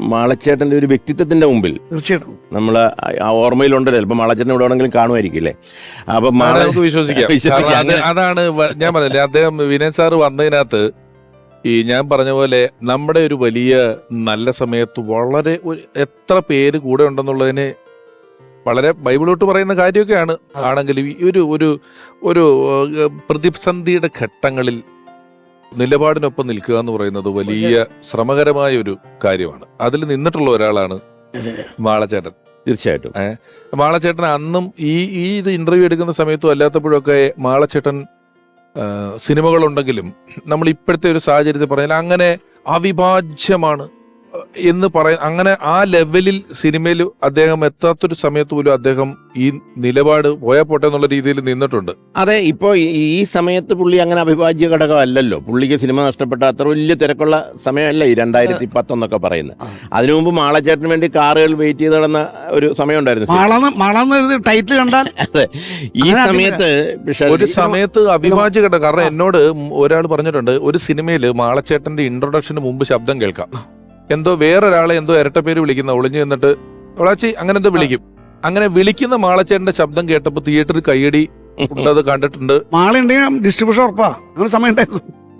മാളച്ചേട്ടന്റെ ഒരു വ്യക്തിത്വത്തിന്റെ മുമ്പിൽ തീർച്ചയായിട്ടും. നമ്മൾ ആ ഓർമ്മയിലുണ്ടല്ലോ ചിലപ്പോൾ മാളച്ചേട്ടൻ ഇവിടെ എവിടെയെങ്കിലും കാണുമായിരിക്കില്ലേ? അപ്പൊ മാളക്ക് മാള നമുക്ക് വിശ്വസിക്കാം. വിശ്വസിക്കാം. കാരണം അത് അതാണ് വ- ഞാൻ പറഞ്ഞില്ലേ അദ്ദേഹം വിനയ് സാറ് വന്നതിനകത്ത് ഈ ഞാൻ പറഞ്ഞ പോലെ നമ്മുടെ ഒരു വലിയ നല്ല സമയത്ത് വളരെ ഒരു എത്ര പേര് കൂടെ ഉണ്ടെന്നുള്ളതിന് വളരെ ബൈബിളോട്ട് പറയുന്ന കാര്യമൊക്കെയാണ്. ആണെങ്കിലും ഈ ഒരു ഒരു ഒരു ഏഹ്, പ്രതിസന്ധിയുടെ ഘട്ടങ്ങളിൽ നിലപാടിനൊപ്പം നിൽക്കുക എന്ന് പറയുന്നത് വലിയ ശ്രമകരമായ ഒരു കാര്യമാണ്. അതിൽ നിന്നിട്ടുള്ള ഒരാളാണ് മാളചേട്ടൻ. തീർച്ചയായിട്ടും. മാളചേട്ടൻ അന്നും ഈ ഈ ഇത് ഇന്റർവ്യൂ എടുക്കുന്ന സമയത്തും അല്ലാത്തപ്പോഴൊക്കെ മാളചേട്ടൻ സിനിമകളുണ്ടെങ്കിലും നമ്മൾ ഇപ്പോഴത്തെ ഒരു സാഹചര്യത്തിൽ പറഞ്ഞാൽ അങ്ങനെ അവിഭാജ്യമാണ് എന്ന് പറയ അങ്ങനെ ആ ലെവലിൽ സിനിമയിൽ അദ്ദേഹം എത്താത്തൊരു സമയത്ത് പോലും അദ്ദേഹം ഈ നിലപാട് പോയാ പോട്ടെ എന്നുള്ള രീതിയിൽ നിന്നിട്ടുണ്ട്. അതെ ഇപ്പോൾ ഈ സമയത്ത് പുള്ളി അങ്ങനെ അവിഭാജ്യ ഘടകമല്ലല്ലോ. പുള്ളിക്ക് സിനിമ നഷ്ടപ്പെട്ട അത്ര വലിയ തിരക്കുള്ള സമയമല്ല ഈ രണ്ടായിരത്തി പത്തൊന്നൊക്കെ പറയുന്നത് അതിനു മുമ്പ് മാളച്ചേട്ടന് വേണ്ടി കാറുകൾ വെയിറ്റ് ചെയ്ത് നടന്ന ഒരു സമയം ഉണ്ടായിരുന്നു ടൈറ്റിൽ കണ്ടാൽ അതെ ഈ സമയത്ത് ഒരു സമയത്ത് അവിഭാജ്യ ഘടകം കാരണം എന്നോട് ഒരാൾ പറഞ്ഞിട്ടുണ്ട് ഒരു സിനിമയിൽ മാളച്ചേട്ടന്റെ ഇൻട്രൊഡക്ഷന് മുമ്പ് ശബ്ദം കേൾക്കാം. എന്തോ വേറൊരാളെ എന്തോ ഇരട്ട പേര് വിളിക്കുന്ന ഒളിഞ്ഞു നിന്നിട്ട് ഒളാച്ചി അങ്ങനെ എന്തോ വിളിക്കും. അങ്ങനെ വിളിക്കുന്ന മാളച്ചേട്ടന്റെ ശബ്ദം കേട്ടപ്പോ തിയേറ്ററിൽ കൈയടി ഉണ്ടത് കണ്ടിട്ടുണ്ട്. മാളുണ്ടെങ്കിൽ ഡിസ്ട്രിബ്യൂഷൻ ഉറപ്പാ. അങ്ങനെ സമയം ഉണ്ടായിരുന്നു.